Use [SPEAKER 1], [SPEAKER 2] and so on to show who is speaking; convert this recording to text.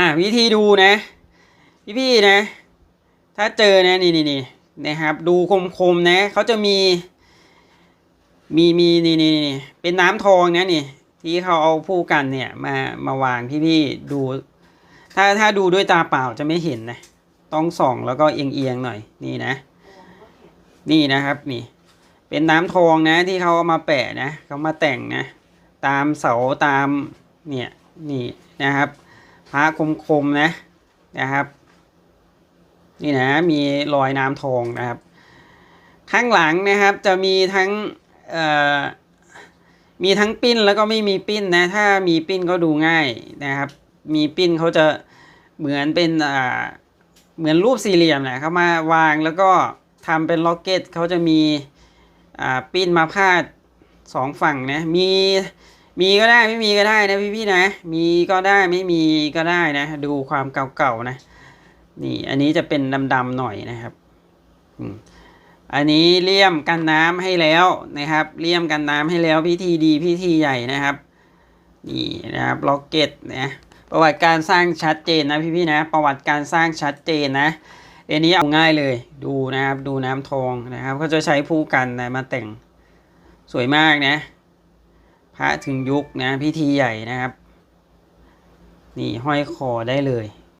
[SPEAKER 1] อ่าวิธีดูนะพี่พี่ๆนะ ถ้าเจอนะนี่นี่นี่นะครับ ดูคมคมๆนะเขาจะมี มีมีนี่นี่นี่เป็นน้ำทองนะนี่ ที่เขาเอาผู้กันเนี่ยมามาวางพี่พี่ๆดู ถ้าถ้าดูด้วยตาเปล่าจะไม่เห็นนะ ต้องส่องแล้วก็เอียงเอียงๆหน่อยนี่นะ นี่นะครับนี่ เป็นน้ำทองนะ ที่เขาเอามาแปะนะเขามาแต่งนะ ตามเสาตามเนี่ยนี่นะครับ พระคมๆนะนะครับ นี่นะมีรอยน้ำทองนะครับ ข้างหลังนะครับจะมีทั้งมีทั้งปิ้นแล้วก็ไม่มีปิ้นนะ ถ้ามีปิ้นก็ดูง่ายนะครับ มีปิ้นเขาจะเหมือนเป็นอ่าเหมือนรูปสี่เหลี่ยมนะเขามาวางแล้วก็ทำเป็นล็อกเก็ตเขาจะมีอ่าปิ้นมาพาดสองฝั่งนะมี มีก็ได้ไม่มีก็ได้นะพี่ๆนะ มีก็ได้ไม่มีก็ได้นะ ดูความเก่าๆนะ นี่อันนี้จะเป็นดำๆหน่อยนะครับอันนี้เลี่ยมกันน้ำให้แล้วนะครับ เลี่ยมกันน้ำให้แล้วพิธีดีพิธีใหญ่นะครับ นี่นะครับล็อกเก็ตนะประวัติการสร้างชัดเจนนะพี่ๆนะ ประวัติการสร้างชัดเจนนะอันนี้เอาง่ายเลยดูนะครับดูน้ำทองนะครับเขาจะใช้ผู้กันนะมาแต่งสวยมากนะ พระถึงยุคนะพิธีใหญ่นะครับ นี่ห้อยคอได้เลย